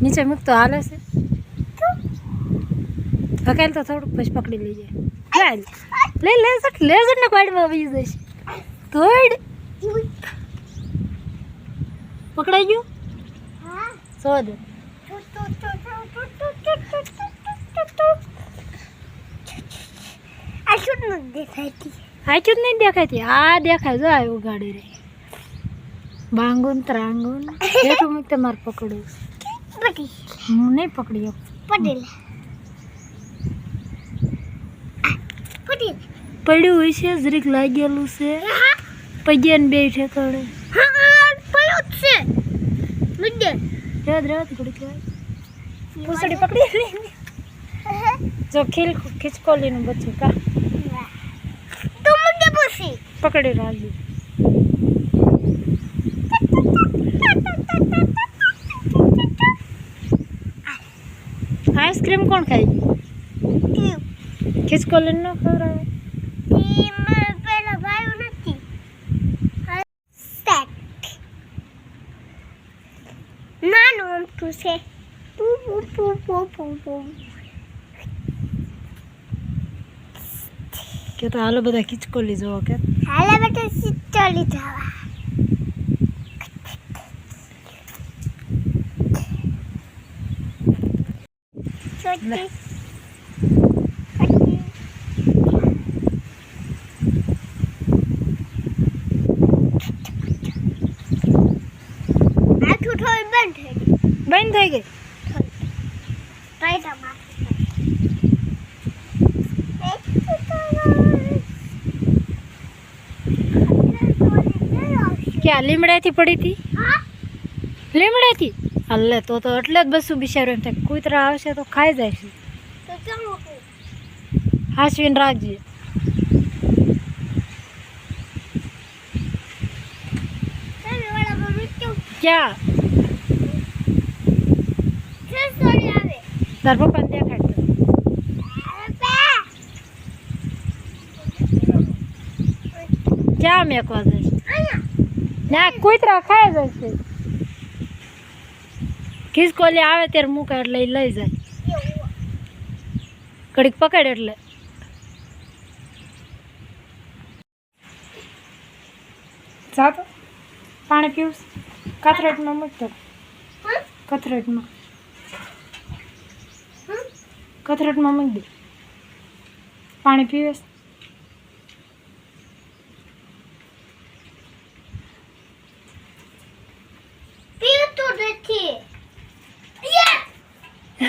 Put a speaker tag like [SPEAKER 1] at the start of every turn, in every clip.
[SPEAKER 1] નીચે મૂકતો હાલે છે હકેલ તો થોડુંક પછી પકડી લેજે ચાલ લે લે સટ લે સટ ને પાડમાં આવી જશે થોડ પકડાઈ ગયું શોધ આચું જ નહીં દેખાતી. આ દેખાય. જો આવ્યું ગાડી રે. બાંગુન ત્રાંગુન. એટલું તમારે પકડ્યું. હું નહીં પકડ્યો. પડ્યું હોય છે જરીક લાગેલું છે. પગ્યા બે ઠેકાણે. રેવત. પૂંછડી પકડી જો ખીલ ખીચકોલીનું બચ્ચું કા. પકડી રાખજો આઈસ્ક્રીમ કોણ ખાય ખીચકોલી ન ખવડાવે
[SPEAKER 2] નાનું અમથું છે પુ પુ પુ પુ પુ પુ
[SPEAKER 1] કે તો હાલો બધા ખીચકોલી જોવો કે
[SPEAKER 2] હાલે બેટા સિત્તોલી જવા થોડું બંધ થઈ ગયું
[SPEAKER 1] બંધ થઈ ગઈ
[SPEAKER 2] ટાઈટા
[SPEAKER 1] ક્યાં લીમડાથી પડી હતી? લીમડાથી? હાલે તો તો એટલે જ બસું બિચારું એમ થાય. કૂતરા આવશે તો ખાઈ જાય છે. હાસવીને રાખજે. ક્યાં? તાર પપ્પાને દેખાડ તો. ક્યાં મેકવા જશે ના કૂતરા ખાઈ જશે ખિસકોલી આવે ત્યારે મૂકે એટલે ઈ લઈ જાય ઘડીક પકડ એટલે જા તો પાણી પીવું કથરેટમાં મૂકતો કથરેટમાં કથરેટમાં મૂકી દે પાણી પીવેશ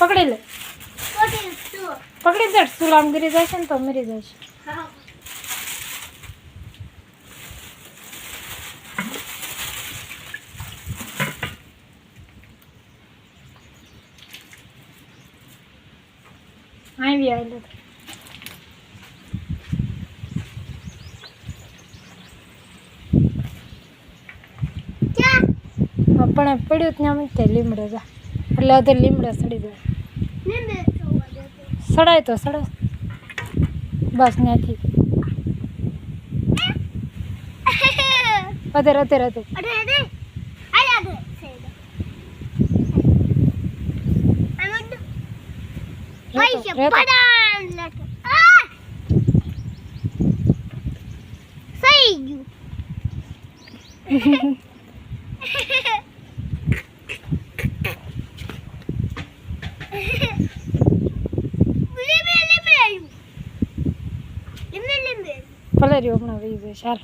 [SPEAKER 1] પકડી લે. પકડી જડ સુલામ ગીરી જશે ને તો મરી જશે. આવી આવેલો પણ પડ્યું ત્યાં મૂકતે લીમડે જા. એટલે અધે લીમડે સડી જાય. સડાય તો સડાય. બસ ત્યાંથી અધેર અધેર અધેર.
[SPEAKER 2] સહી ગયું. લીંબે
[SPEAKER 1] હમણાં વહી જાય. ચાલ.